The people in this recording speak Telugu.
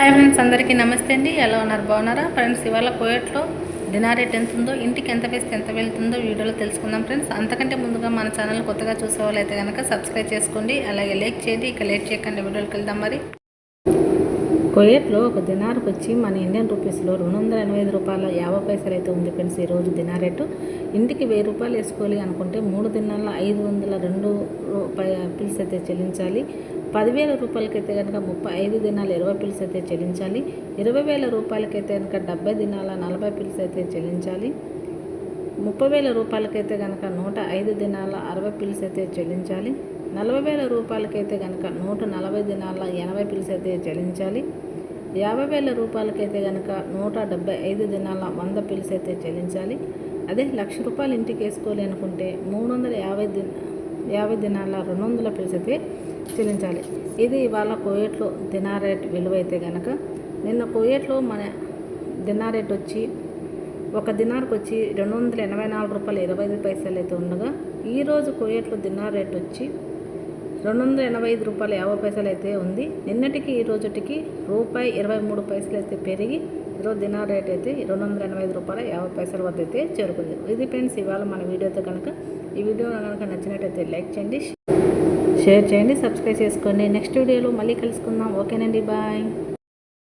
హాయ్ ఫ్రెండ్స్ అందరికీ నమస్తే అండి. ఎలా ఉన్నారు? బాగున్నారా? ఫ్రెండ్స్ ఇవాళ కోయట్లో దినా రేట్ ఎంత ఉందో ఇంటికి ఎంత వేస్తే ఎంత వెళ్తుందో వీడియోలో తెలుసుకుందాం ఫ్రెండ్స్ అంతకంటే ముందుగా మన ఛానల్ కొత్తగా చూసే వాళ్ళైతే కనుక సబ్స్క్రైబ్ చేసుకోండి. అలాగే లైక్ చేయండి. ఇక లేట్ చేయకండి. వీడియోకి వెళ్దాం మరి. కోయట్లో ఒక దినార్కి వచ్చి మన ఇండియన్ రూపీస్లో రెండు వందల ఎనభై ఐదు రూపాయల యాభై పైసలు అయితే ఉంది ఫ్రెండ్స్ ఈరోజు దినా రేటు. ఇంటికి వెయ్యి రూపాయలు వేసుకోవాలి అనుకుంటే మూడు దినాల్లో ఐదు వందల రెండు రూపాయ పిల్స్ అయితే చెల్లించాలి. పదివేల రూపాయలకైతే కనుక ముప్పై ఐదు దినాలు ఇరవై పిల్స్ అయితే చెల్లించాలి. ఇరవై వేల రూపాయలకైతే కనుక డెబ్బై దినాల నలభై పిల్స్ అయితే చెల్లించాలి. ముప్పై వేల రూపాయలకైతే కనుక నూట ఐదు దినాల అరవై పిల్స్ అయితే చెల్లించాలి. నలభై వేల రూపాయలకైతే కనుక నూట నలభై దినాల ఎనభై పిల్స్ అయితే చెల్లించాలి. యాభై వేల రూపాయలకైతే కనుక నూట డెబ్బై ఐదు దినాల వంద పిల్స్ అయితే చెల్లించాలి. అదే లక్ష రూపాయలు ఇంటికి వేసుకోవాలి అనుకుంటే మూడు వందల యాభై దిన యాభై దినాల రెండు వందల పిల్స్ అయితే చెల్లించాలి. ఇది ఇవాళ కోయేట్లో దినా రేట్ విలువ అయితే కనుక నిన్న కోయేట్లో మన దినారేట్ వచ్చి ఒక దినార్కి వచ్చి రెండు వందల ఎనభై నాలుగు రూపాయలు ఇరవై ఐదు పైసలు అయితే ఉండగా ఈరోజు కోయట్లో దినార్ రేట్ వచ్చి రెండు వందల ఎనభై ఐదు రూపాయలు యాభై పైసలు అయితే ఉంది. నిన్నటికి ఈ రోజుటికి రూపాయి ఇరవై మూడు పైసలు అయితే పెరిగి ఈరోజు దినార్ రేట్ అయితే రెండు వందల ఎనభై ఐదు రూపాయల యాభై పైసల వద్ద అయితే చేరుకుంది. ఇది ఫ్రెండ్స్ ఇవాళ మన వీడియోతో కనుక ఈ వీడియో కనుక నచ్చినట్టయితే లైక్ చేయండి షేర్ చేయండి సబ్స్క్రైబ్ చేసుకోండి. నెక్స్ట్ వీడియోలో మళ్ళీ కలుసుకుందాం. ఓకేనండి బాయ్.